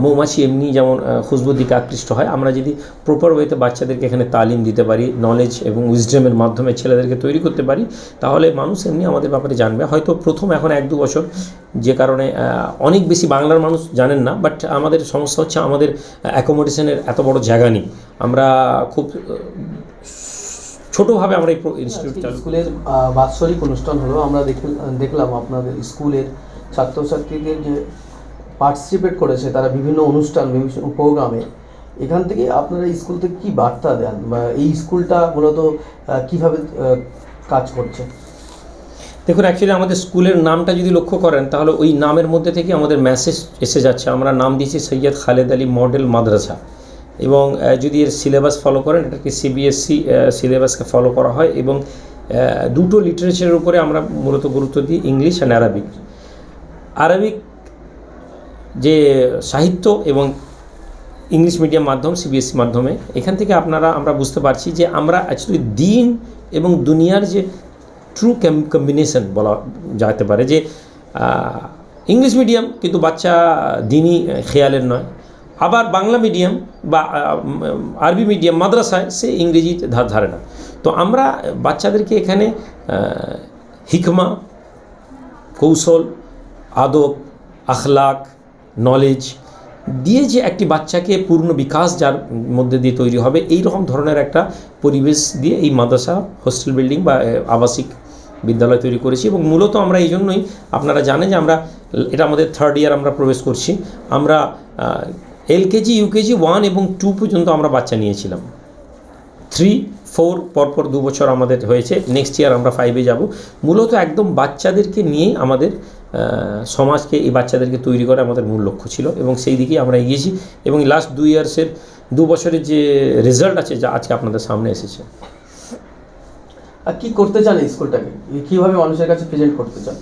মৌমাছি এমনি যেমন খুশবুর দিকে আকৃষ্ট হয়। আমরা যদি প্রপার ওয়েতে বাচ্চাদেরকে এখানে তালিম দিতে পারি নলেজ এবং উইজডমের মাধ্যমে ছেলেদেরকে তৈরি করতে পারি, তাহলে মানুষ এমনি আমাদের ব্যাপারে জানবে। হয়তো প্রথম এখন এক দু বছর, যে কারণে অনেক বেশি বাংলার মানুষ জানেন না বাট আমাদের সমস্যা হচ্ছে আমাদের অ্যাকোমোডেশনের এত বড় জায়গা নেই। আমরা খুব ছোটোভাবে আমরা এই ইনস্টিটিউট স্কুলের বাৎসরিক অনুষ্ঠান হলো, আমরা দেখল- দেখলাম আপনাদের স্কুলের ছাত্রছাত্রীদের যে পার্টিসিপেট করেছে, তারা বিভিন্ন অনুষ্ঠান, বিভিন্ন প্রোগ্রামে এখান থেকে আপনারা স্কুল থেকে কি বার্তা দেন? বা এই স্কুলটা মূলত কীভাবে কাজ করছে? দেখুন অ্যাকচুয়ালি আমাদের স্কুলের নামটা যদি লক্ষ্য করেন, তাহলে ওই নামের মধ্যে থেকে আমাদের মেসেজ এসে যাচ্ছে। আমরা নাম দিয়েছি সৈয়দ খালেদ আলী মডেল মাদ্রাসা। এবং যদি এর সিলেবাস ফলো করেন, এটাকে সিবিএসসি সিলেবাসকে ফলো করা হয় এবং দুটো লিটারেচারের উপরে আমরা মূলত গুরুত্ব দিই ইংলিশ অ্যান্ড অ্যারাবিক আরবিক যে সাহিত্য এবং ইংলিশ মিডিয়াম মাধ্যম সিবিএসসি মাধ্যমে, এখান থেকে আপনারা, আমরা বুঝতে পারছি যে আমরা অ্যাকচুয়ালি দিন এবং দুনিয়ার যে ট্রু কম্বিনেশন বলা যেতে পারে যে ইংলিশ মিডিয়াম কিন্তু বাচ্চা দিনই খেয়ালের নয়, আবার বাংলা মিডিয়াম বা আরবি মিডিয়াম মাদ্রাসায় সে ইংরেজি ধার ধারে না। তো আমরা বাচ্চাদেরকে এখানে হিকমা, কৌশল, আদব, আখলাক নলেজ দিয়ে যে একটি বাচ্চাকে পূর্ণ বিকাশ যার মধ্যে দিয়ে তৈরি হবে এই রকম ধরনের একটা পরিবেশ দিয়ে এই মাদ্রাসা হোস্টেল বিল্ডিং বা আবাসিক বিদ্যালয় তৈরি করেছি এবং মূলত আমরা এই জন্যই, আপনারা জানেন যে আমরা, এটা আমাদের থার্ড ইয়ার আমরা প্রবেশ করছি। আমরা এলকেজি, ইউকেজি ওয়ান এবং টু পর্যন্ত আমরা বাচ্চা নিয়েছিলাম। থ্রি ফোর পরপর দু বছর আমাদের হয়েছে। নেক্সট ইয়ার আমরা ফাইভে যাব। মূলত একদম বাচ্চাদেরকে নিয়েই আমাদের সমাজকে এই বাচ্চাদেরকে তৈরি করা আমাদের মূল লক্ষ্য ছিল এবং সেই দিকেই আমরা এগিয়েছি এবং লাস্ট দুই ইয়ার্সের দু বছরের যে রেজাল্ট আছে যা আজকে আপনাদের সামনে এসেছে। আর কী করতে চান এই স্কুলটাকে? কীভাবে মানুষের কাছে প্রেজেন্ট করতে চান?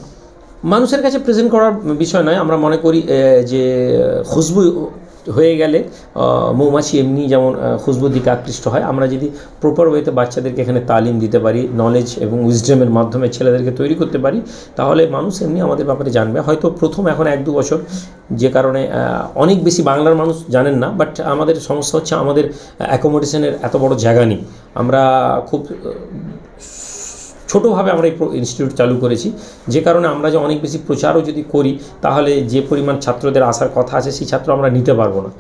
মানুষের কাছে প্রেজেন্ট করার বিষয় নয় আমরা মনে করি যে খুশবু হয়ে গেলে মৌমাছি এমনি যেমন খুশবুর দিকে আকৃষ্ট হয়। আমরা যদি প্রপার ওয়েতে বাচ্চাদেরকে এখানে তালিম দিতে পারি নলেজ এবং উইজডমের মাধ্যমে ছেলেদেরকে তৈরি করতে পারি, তাহলে মানুষ এমনি আমাদের ব্যাপারে জানবে। হয়তো প্রথম এখন এক দু বছর, যে কারণে অনেক বেশি বাংলার মানুষ জানেন না বাট আমাদের সমস্যা হচ্ছে আমাদের অ্যাকোমোডেশনের এত বড় জায়গা নেই। আমরা খুব ছোটোভাবে আমরা এই ইনস্টিটিউট চালু করেছি। যে কারণে আমরা যে অনেক বেশি প্রচারও যদি করি, তাহলে যে পরিমাণ ছাত্রদের আসার কথা আছে, সেই ছাত্র আমরা নিতে পারব না।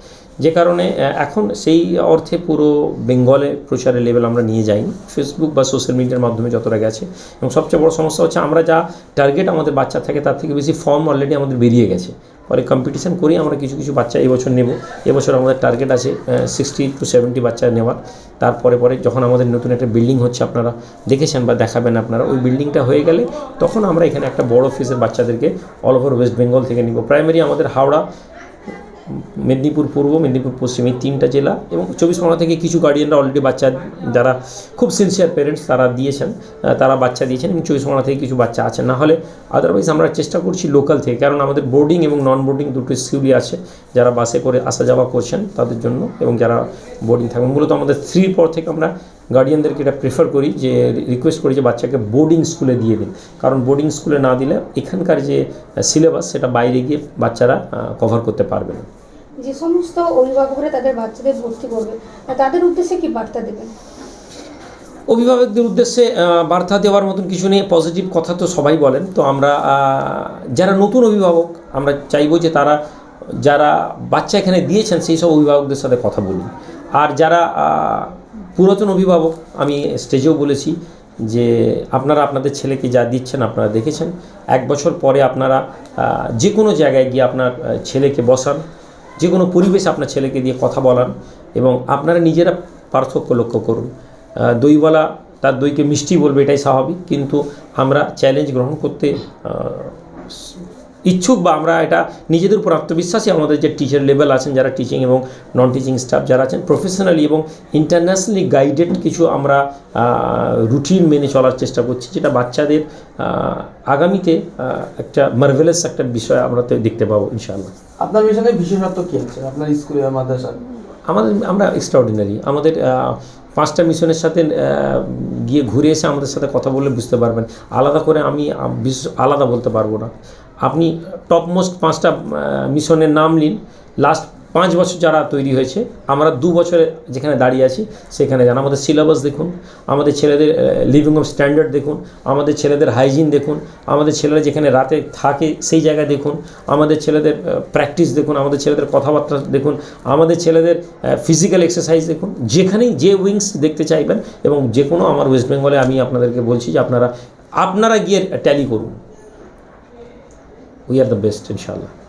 যে কারণে এখন সেই অর্থে পুরো বেঙ্গলে প্রচারের লেভেল আমরা নিয়ে যাইনি। ফেসবুক বা সোশ্যাল মিডিয়ার মাধ্যমে যতটা গেছে। এবং সবচেয়ে বড় সমস্যা হচ্ছে, আমরা যা টার্গেট আমাদের বাচ্চা থাকে, তার থেকে বেশি ফর্ম অলরেডি আমাদের বেরিয়ে গেছে। পরে কম্পিটিশান করি আমরা কিছু কিছু বাচ্চা এবছর নেব। এবছর আমাদের টার্গেট আছে সিক্সটি টু সেভেন্টি বাচ্চা নেওয়ার। তারপরে পরে যখন আমাদের নতুন একটা বিল্ডিং হচ্ছে আপনারা দেখেছেন বা দেখাবেন আপনারা, ওই বিল্ডিংটা হয়ে গেলে তখন আমরা এখানে একটা বড় ফিসের বাচ্চাদেরকে অল ওভার ওয়েস্ট বেঙ্গল থেকে নিব। প্রাইমারি আমাদের হাওড়া মেদিনীপুর পূর্ব, মেদিনীপুর পশ্চিম, এই তিনটা জেলা এবং চব্বিশ পরগনা থেকে কিছু গার্ডিয়ানরা অলরেডি বাচ্চা, যারা খুব সিনসিয়ার পেরেন্টস তারা দিয়েছেন তারা বাচ্চা দিয়েছেন এবং চব্বিশ পরগনা থেকে কিছু বাচ্চা আছে না হলে আদারওয়াইজ আমরা চেষ্টা করছি লোকাল থেকে, কারণ আমাদের বোর্ডিং এবং নন বোর্ডিং দুটো স্কুলই আছে, যারা বাসে করে আসা যাওয়া করছেন তাদের জন্য এবং যারা বোর্ডিং থাকবেন মূলত আমাদের থ্রির পর থেকে আমরা গার্ডিয়ানদেরকে এটা প্রেফার করি যে রিকোয়েস্ট করি যে বাচ্চাকে বোর্ডিং স্কুলে দিয়ে দিন। কারণ বোর্ডিং স্কুলে না দিলে এখানকার যে সিলেবাস সেটা বাইরে গিয়ে বাচ্চারা কভার করতে পারবে না। যে সমস্ত অভিভাবকরা তাদের বাচ্চাদের ভর্তি করবে তাদের উদ্দেশ্যে কি বার্তা দেবেন? অভিভাবকদের উদ্দেশ্যে বার্তা দেওয়ার মতন কিছু নেই পজিটিভ কথা তো সবাই বলেন। তো আমরা যারা নতুন অভিভাবক, আমরা চাইব যে তারা, যারা বাচ্চা এখানে দিয়েছেন, সেই সব অভিভাবকদের সাথে কথা বলুন। আর যারা পুরাতন অভিভাবক, আমি স্টেজেও বলেছি যে আপনারা আপনাদের ছেলেকে যা দিচ্ছেন, আপনারা দেখেছেন। এক বছর পরে আপনারা যে কোনো জায়গায় গিয়ে আপনার ছেলেকে বসান। যে কোনো পরিবেশ আপনার ছেলেকে দিয়ে কথা বলান এবং আপনারা নিজেরা পার্থক্য লক্ষ্য করুন। দইওয়ালা তার দইকে মিষ্টি বলবে, এটাই স্বাভাবিক। কিন্তু আমরা চ্যালেঞ্জ গ্রহণ করতে ইচ্ছুক বা আমরা এটা নিজেদের উপর আত্মবিশ্বাসী আমাদের যে টিচার লেভেল আছেন যারা টিচিং এবং নন টিচিং স্টাফ যারা আছেন প্রফেশনালি এবং ইন্টারন্যাশনালি গাইডেড কিছু আমরা রুটিন মেনে চলার চেষ্টা করছি যেটা বাচ্চাদের আগামীতে একটা মার্ভেলাস একটা বিষয় আমরা তো দেখতে পাবো ইনশাআল্লাহ। আপনার মিশনের বিশেষত্ব কি আছে? আপনার স্কুলে বা মাদ্রাসার? আমাদের আমরা এক্সট্রাঅর্ডিনারি আমাদের পাঁচটা মিশনের সাথে গিয়ে ঘুরে এসে আমাদের সাথে কথা বললে বুঝতে পারবেন। আলাদা করে আমি আলাদা বলতে পারব না। আপনি টপমোস্ট পাঁচটা মিশনের নাম নিন। লাস্ট পাঁচ বছর যারা তৈরি হয়েছে, আমরা দু বছরে যেখানে দাঁড়িয়ে আছি, সেখানে যান। আমাদের সিলেবাস দেখুন, আমাদের ছেলেদের লিভিং অফ স্ট্যান্ডার্ড দেখুন, আমাদের ছেলেদের হাইজিন দেখুন, আমাদের ছেলেরা যেখানে রাতে থাকে সেই জায়গায় দেখুন, আমাদের ছেলেদের প্র্যাকটিস দেখুন, আমাদের ছেলেদের কথাবার্তা দেখুন, আমাদের ছেলেদের ফিজিক্যাল এক্সারসাইজ দেখুন, যেখানেই যে উইংস দেখতে চাইবেন এবং যে কোনো আমার ওয়েস্ট বেঙ্গলে আমি আপনাদেরকে বলছি যে আপনারা আপনারা গিয়ে ট্যালি করুন। উই আর দ্য বেস্ট ইনশাল্লাহ